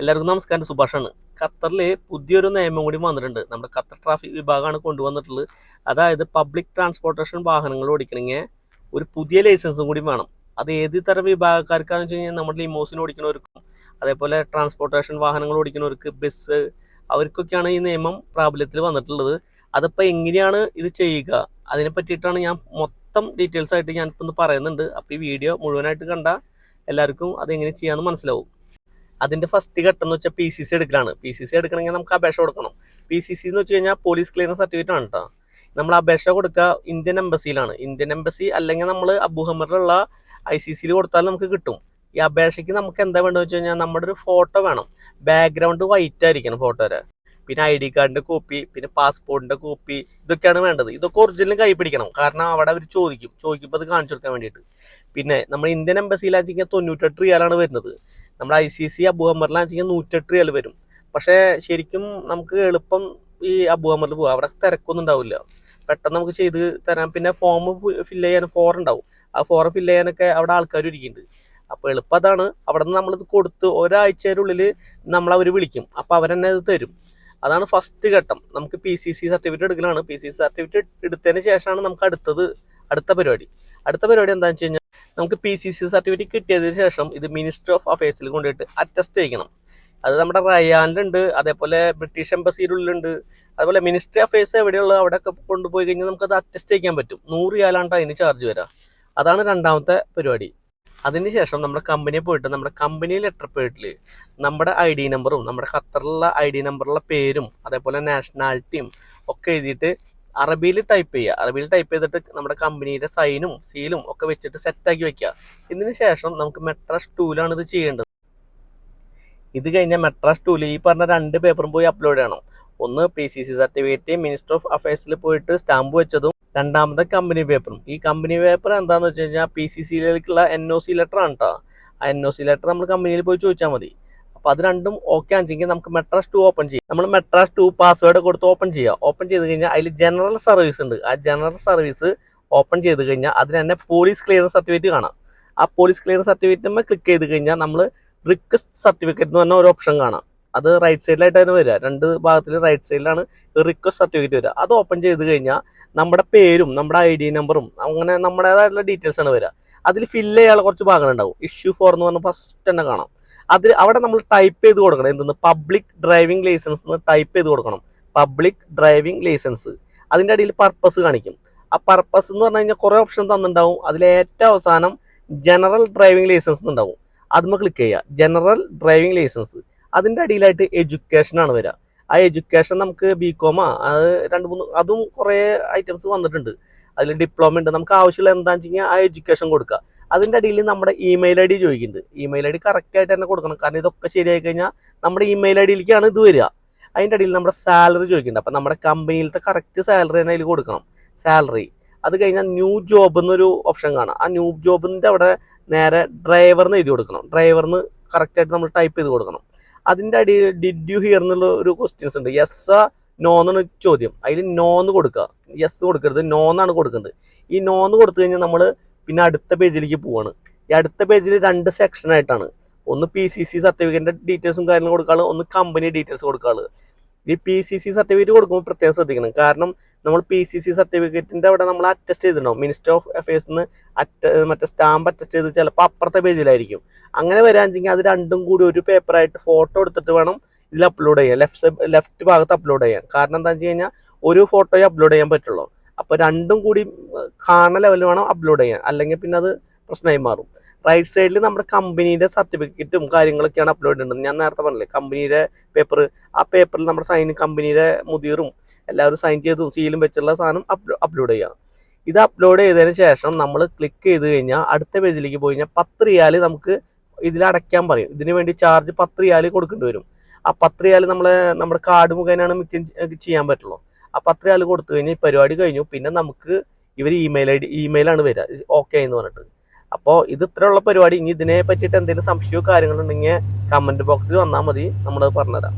എല്ലാവർക്കും നമസ്കാരം സുഭാഷാണ്. ഖത്തറിൽ പുതിയൊരു നിയമം കൂടി വന്നിട്ടുണ്ട്. നമ്മുടെ ഖത്തർ ട്രാഫിക് വിഭാഗമാണ് കൊണ്ടുവന്നിട്ടുള്ളത്. അതായത് പബ്ലിക് ട്രാൻസ്പോർട്ടേഷൻ വാഹനങ്ങൾ ഓടിക്കണമെങ്കിൽ ഒരു പുതിയ ലൈസൻസും കൂടി വേണം. അത് ഏത് തരം വിഭാഗക്കാർക്കാന്ന് വെച്ച് കഴിഞ്ഞാൽ നമ്മുടെ ലിമോസിന് ഓടിക്കുന്നവർക്കും അതേപോലെ ട്രാൻസ്പോർട്ടേഷൻ വാഹനങ്ങൾ ഓടിക്കുന്നവർക്ക് ബസ് അവർക്കൊക്കെയാണ് ഈ നിയമം പ്രാബല്യത്തിൽ വന്നിട്ടുള്ളത്. അതിപ്പോൾ എങ്ങനെയാണ് ഇത് ചെയ്യുക? അതിനെ പറ്റിയിട്ടാണ് ഞാൻ മൊത്തം ഡീറ്റെയിൽസ് ആയിട്ട് ഞാനിപ്പോൾ ഒന്ന് പറയുന്നുണ്ട്. അപ്പോൾ ഈ വീഡിയോ മുഴുവനായിട്ട് കണ്ട എല്ലാവർക്കും അതെങ്ങനെ ചെയ്യാമെന്ന് മനസ്സിലാവും. അതിന്റെ ഫസ്റ്റ് ഘട്ടം എന്ന് വെച്ചാൽ പി സി സി എടുക്കലാണ്. പി സി സി എടുക്കണമെങ്കിൽ നമുക്ക് അപേക്ഷ കൊടുക്കണം. പി സി സി എന്ന് വെച്ച് കഴിഞ്ഞാൽ പോലീസ് ക്ലിയറൻസ് സർട്ടിഫിക്കറ്റ് ആണ് കേട്ടോ നമ്മൾ അപേക്ഷ കൊടുക്കുക ഇന്ത്യൻ എംബസിയിലാണ് ഇന്ത്യൻ എംബസി അല്ലെങ്കിൽ നമ്മൾ അബുഹമറിലുള്ള ഐ സി സിയിൽ കൊടുത്താൽ നമുക്ക് കിട്ടും. ഈ അപേക്ഷയ്ക്ക് നമുക്ക് എന്താ വേണ്ടതെന്ന് വെച്ച് കഴിഞ്ഞാൽ നമ്മുടെ ഒരു ഫോട്ടോ വേണം. ബാക്ക്ഗ്രൗണ്ട് വൈറ്റ് ആയിരിക്കണം ഫോട്ടോ വരെ പിന്നെ ഐ ഡി കാർഡിന്റെ കോപ്പി പിന്നെ പാസ്പോർട്ടിന്റെ കോപ്പി ഇതൊക്കെയാണ് വേണ്ടത്. ഇതൊക്കെ ഒറിജിനൽ കൈ പിടിക്കണം. കാരണം അവിടെ അവർ ചോദിക്കും. ചോദിക്കുമ്പോൾ അത് കാണിച്ചു കൊടുക്കാൻ വേണ്ടിയിട്ട്. പിന്നെ നമ്മൾ ഇന്ത്യൻ എംബസിയിലാണെങ്കിൽ തൊണ്ണൂറ്റെട്ട് റിയാലാണ് വരുന്നത്. നമ്മുടെ ഐ സി സി അബു വെച്ചാൽ നൂറ്റെട്ട് റിയാൽ വരും. പക്ഷേ ശരിക്കും നമുക്ക് എളുപ്പം ഈ അബു അമറിൽ പോകാം അവിടെ തിരക്കൊന്നും ഉണ്ടാവില്ല. പെട്ടെന്ന് നമുക്ക് ചെയ്ത് തരാം. പിന്നെ ഫോം ഫില്ല് ചെയ്യാൻ ഫോർ ഉണ്ടാവും. ആ ഫോം ഫില്ല് ചെയ്യാനൊക്കെ അവിടെ ആൾക്കാർ ഇരിക്കുന്നുണ്ട് അപ്പോൾ എളുപ്പം അതാണ്. അവിടെ നിന്ന് നമ്മളിത് കൊടുത്ത് ഒരാഴ്ചയുടെ ഉള്ളിൽ അവർ വിളിക്കും. അപ്പോൾ അവരെന്നെ ഇത് തരും. അതാണ് ഫസ്റ്റ് ഘട്ടം. നമുക്ക് പി സി സി സർട്ടിഫിക്കറ്റ് എടുക്കലാണ്. പി സി സി സർട്ടിഫിക്കറ്റ് എടുത്തതിന് ശേഷമാണ് നമുക്ക് അടുത്തത് അടുത്ത പരിപാടി. അടുത്ത പരിപാടി എന്താണെന്ന് വെച്ച് കഴിഞ്ഞാൽ നമുക്ക് പി സി സി സർട്ടിഫിക്കറ്റ് കിട്ടിയതിന് ശേഷം ഇത് മിനിസ്റ്റർ ഓഫ് അഫയേഴ്സിൽ കൊണ്ടുപോയിട്ട് അറ്റസ്റ്റ് ചെയ്യണം അത് നമ്മുടെ റയാനിലുണ്ട് അതേപോലെ ബ്രിട്ടീഷ് എംബസിയിലുള്ളിലുണ്ട് അതുപോലെ മിനിസ്ട്രി അഫയേഴ്സ് എവിടെയുള്ള അവിടെയൊക്കെ കൊണ്ടുപോയി കഴിഞ്ഞാൽ നമുക്കത് അറ്റസ്റ്റ് ചെയ്യാൻ പറ്റും. നൂറ് റിയാലാണ് അതിന് ചാർജ് വരാം. അതാണ് രണ്ടാമത്തെ പരിപാടി. അതിനുശേഷം നമ്മുടെ കമ്പനിയിൽ പോയിട്ട് നമ്മുടെ കമ്പനി ലെറ്റർ പേഡിൽ നമ്മുടെ ഐ ഡി നമ്പറും നമ്മുടെ ഖത്തറിലുള്ള ഐ ഡി നമ്പറുള്ള പേരും അതേപോലെ നാഷണാലിറ്റിയും ഒക്കെ എഴുതിയിട്ട് അറബിയിൽ ടൈപ്പ് ചെയ്യുക. അറബിയിൽ ടൈപ്പ് ചെയ്തിട്ട് നമ്മുടെ കമ്പനിയുടെ സൈനും സീലും ഒക്കെ വെച്ചിട്ട് സെറ്റാക്കി വെക്കുക. ഇതിന് ശേഷം നമുക്ക് മെട്രാസ് ടൂലാണ് ഇത് ചെയ്യേണ്ടത്. ഇത് കഴിഞ്ഞാൽ മെട്രാസ് ടൂൽ ഈ പറഞ്ഞ രണ്ട് പേപ്പറും പോയി അപ്ലോഡ് ചെയ്യണം. ഒന്ന് P C C certificate minister of അഫയേഴ്സിൽ പോയിട്ട് സ്റ്റാമ്പ് വെച്ചതും രണ്ടാമത്തെ കമ്പനി പേപ്പറും ഈ കമ്പനി പേപ്പർ എന്താണെന്ന് വെച്ച് കഴിഞ്ഞാൽ പി സി സിയിലേക്കുള്ള എൻ ഒ സി ലെറ്റർ ആണ് കേട്ടോ ആ എൻ ഒ സി ലെറ്റർ നമ്മൾ കമ്പനിയിൽ പോയി ചോദിച്ചാൽ മതി. അപ്പോൾ അത് രണ്ടും ഓക്കെ ആണെങ്കിൽ നമുക്ക് മെട്രാസ് ടു ഓപ്പൺ ചെയ്യാം. നമ്മൾ മെട്രാസ് ടു പാസ്വേഡ് കൊടുത്ത് ഓപ്പൺ ചെയ്യുക ഓപ്പൺ ചെയ്ത് കഴിഞ്ഞാൽ അതിൽ ജനറൽ സർവീസ് ഉണ്ട്. ആ ജനറൽ സർവീസ് ഓപ്പൺ ചെയ്ത് കഴിഞ്ഞാൽ അതിന് തന്നെ പോലീസ് ക്ലിയറൻസ് സർട്ടിഫിക്കറ്റ് കാണാം. ആ പോലീസ് ക്ലിയറൻസ് സർട്ടിഫിക്കറ്റുമ്പോൾ ക്ലിക്ക് ചെയ്ത് കഴിഞ്ഞാൽ നമ്മൾ റിക്വസ്റ്റ് സർട്ടിഫിക്കറ്റ് എന്ന് പറഞ്ഞ ഒരു ഓപ്ഷൻ കാണാം. അത് റൈറ്റ് സൈഡിലായിട്ട് സൈഡിലായിട്ടാണ് വരിക രണ്ട് ഭാഗത്തിൽ റൈറ്റ് സൈഡിലാണ് റിക്വസ്റ്റ് സർട്ടിഫിക്കറ്റ് വരിക അത് ഓപ്പൺ ചെയ്ത് കഴിഞ്ഞാൽ നമ്മുടെ പേരും നമ്മുടെ ഐ ഡി നമ്പറും അങ്ങനെ നമ്മുടേതായിട്ടുള്ള ഡീറ്റെയിൽസ് ആണ് വരിക അതിൽ ഫില്ല് ചെയ്യാനുള്ള കുറച്ച് ഭാഗങ്ങളുണ്ടാവും. ഇഷ്യൂ ഫോർ എന്ന് പറഞ്ഞാൽ ഫസ്റ്റ് തന്നെ കാണാം. അതിൽ അവിടെ നമ്മൾ ടൈപ്പ് ചെയ്ത് കൊടുക്കണം. എന്തെന്ന്? പബ്ലിക് ഡ്രൈവിംഗ് ലൈസൻസ് എന്ന് ടൈപ്പ് ചെയ്ത് കൊടുക്കണം. പബ്ലിക് ഡ്രൈവിംഗ് ലൈസൻസ് അതിന്റെ അടിയിൽ പർപ്പസ് കാണിക്കും. ആ പർപ്പസ് എന്ന് പറഞ്ഞു കഴിഞ്ഞാൽ കുറേ ഓപ്ഷൻ തന്നിട്ടുണ്ടാവും. അതിൽ ഏറ്റവും അവസാനം ജനറൽ ഡ്രൈവിംഗ് ലൈസൻസ് ഉണ്ടാവും അതിന് ക്ലിക്ക് ചെയ്യുക. ജനറൽ ഡ്രൈവിംഗ് ലൈസൻസ് അതിന്റെ അടിയിലായിട്ട് എഡ്യൂക്കേഷൻ ആണ് വരിക. ആ എഡ്യൂക്കേഷൻ നമുക്ക് ബി കോമാ അത് രണ്ട് മൂന്ന് അതും കുറേ ഐറ്റംസ് വന്നിട്ടുണ്ട്. അതിൽ ഡിപ്ലോമ ഉണ്ട്. നമുക്ക് ആവശ്യമുള്ള എന്താണെന്ന് വെച്ച് കഴിഞ്ഞാൽ ആ എഡ്യൂക്കേഷൻ കൊടുക്കുക. അതിന്റെ അടിയിൽ നമ്മുടെ ഇമെയിൽ ഐ ഡി ചോദിക്കുന്നുണ്ട്. ഇമെയിൽ ഐ ഡി കറക്റ്റ് ആയിട്ട് തന്നെ കൊടുക്കണം. കാരണം ഇതൊക്കെ ശരിയായി കഴിഞ്ഞാൽ നമ്മുടെ ഇമെയിൽ ഐ ഡിയിലേക്കാണ് ഇത് വരിക. അതിന്റെ അടിയിൽ നമ്മുടെ സാലറി ചോദിക്കുന്നുണ്ട്. അപ്പം നമ്മുടെ കമ്പനിയിലത്തെ കറക്റ്റ് സാലറി തന്നെ അതിൽ കൊടുക്കണം. സാലറി അത് കഴിഞ്ഞാൽ ന്യൂ ജോബ് എന്നൊരു ഓപ്ഷൻ കാണാം. ആ ന്യൂ ജോബിന്റെ അവിടെ നേരെ ഡ്രൈവറിന് എഴുതി കൊടുക്കണം. ഡ്രൈവറിന് കറക്റ്റായിട്ട് നമ്മൾ ടൈപ്പ് ചെയ്ത് കൊടുക്കണം. അതിന്റെ അടിയിൽ ഡിഡ് യു ഹിയർ എന്നുള്ള ഒരു ക്വസ്റ്റ്യൻസ് ഉണ്ട്. യെസ് നോ എന്നാണ് ചോദ്യം. അതിൽ നോ എന്ന് കൊടുക്കുക. യെസ് കൊടുക്കരുത്. നോ എന്നാണ് കൊടുക്കേണ്ടത് ഈ നോ എന്ന് കൊടുത്തു കഴിഞ്ഞാൽ നമ്മൾ പിന്നെ അടുത്ത പേജിലേക്ക് പോവാണ്. ഈ അടുത്ത പേജിൽ രണ്ട് സെക്ഷൻ ആയിട്ടാണ്. ഒന്ന് പി സി സി സർട്ടിഫിക്കറ്റിന്റെ ഡീറ്റെയിൽസും കാര്യങ്ങളും കൊടുക്കാൾ ഒന്ന് കമ്പനി ഡീറ്റെയിൽസ് കൊടുക്കാൾ. ഈ പി സി സി സർട്ടിഫിക്കറ്റ് കൊടുക്കുമ്പോൾ പ്രത്യേകം ശ്രദ്ധിക്കണം. കാരണം നമ്മൾ പി സി സി സർട്ടിഫിക്കറ്റിന്റെ അവിടെ നമ്മൾ അറ്റസ്റ്റ് ചെയ്തിട്ടുണ്ടാവും. മിനിസ്റ്റർ ഓഫ് അഫയേഴ്സിന് അറ്റ മറ്റേ സ്റ്റാമ്പ് അറ്റസ്റ്റ് ചെയ്ത് ചിലപ്പോൾ അപ്പുറത്തെ പേജിലായിരിക്കും. അങ്ങനെ വരാമെങ്കിൽ അത് രണ്ടും കൂടി ഒരു പേപ്പറായിട്ട് ഫോട്ടോ എടുത്തിട്ട് വേണം ഇതിൽ അപ്ലോഡ് ചെയ്യാൻ. ലെഫ്റ്റ് ലെഫ്റ്റ് ഭാഗത്ത് അപ്ലോഡ് ചെയ്യാൻ. കാരണം എന്താണെന്ന് വെച്ച് കഴിഞ്ഞാൽ ഒരു ഫോട്ടോയെ അപ്ലോഡ് ചെയ്യാൻ പറ്റുള്ളൂ. അപ്പോൾ രണ്ടും കൂടി കാണുന്ന ലെവലിൽ വേണം അപ്ലോഡ് ചെയ്യാൻ. അല്ലെങ്കിൽ പിന്നെ അത് പ്രശ്നമായി മാറും. റൈറ്റ് സൈഡിൽ നമ്മുടെ കമ്പനിയുടെ സർട്ടിഫിക്കറ്റും കാര്യങ്ങളൊക്കെയാണ് അപ്ലോഡ് ചെയ്യേണ്ടത് ഞാൻ നേരത്തെ പറഞ്ഞില്ലേ കമ്പനിയുടെ പേപ്പർ ആ പേപ്പറിൽ നമ്മുടെ സൈൻ കമ്പനിയുടെ മുതിറും എല്ലാവരും സൈൻ ചെയ്തും സീലും വെച്ചുള്ള സാധനം അപ്ലോഡ് ചെയ്യുക. ഇത് അപ്ലോഡ് ചെയ്തതിന് ശേഷം നമ്മൾ ക്ലിക്ക് ചെയ്ത് കഴിഞ്ഞാൽ അടുത്ത പേജിലേക്ക് പോയി കഴിഞ്ഞാൽ പത്ത് റിയാൽ നമുക്ക് ഇതിൽ അടയ്ക്കാൻ പറയും. ഇതിന് വേണ്ടി ചാർജ് പത്ത് റിയാൽ കൊടുക്കേണ്ടി വരും. ആ പത്ത് റിയാൽ നമ്മൾ നമ്മുടെ കാർഡ് മുഖേനയാണ് മിക്ക ചെയ്യാൻ പറ്റുള്ളൂ. ആ അത്ര ആൾ കൊടുത്തു. കഴിഞ്ഞാൽ ഈ പരിപാടി കഴിഞ്ഞു. പിന്നെ നമുക്ക് ഇവർ ഇമെയിൽ ഐ ഡി ഇമെയിലാണ് വരിക ഓക്കെ എന്ന് പറഞ്ഞിട്ട്. അപ്പോൾ ഇത് ഇത്രയുള്ള പരിപാടി. ഇനി ഇതിനെ പറ്റിയിട്ട് എന്തെങ്കിലും സംശയമോ കാര്യങ്ങളുണ്ടെങ്കിൽ കമന്റ് ബോക്സിൽ വന്നാൽ മതി. നമ്മളത് പറഞ്ഞുതരാം.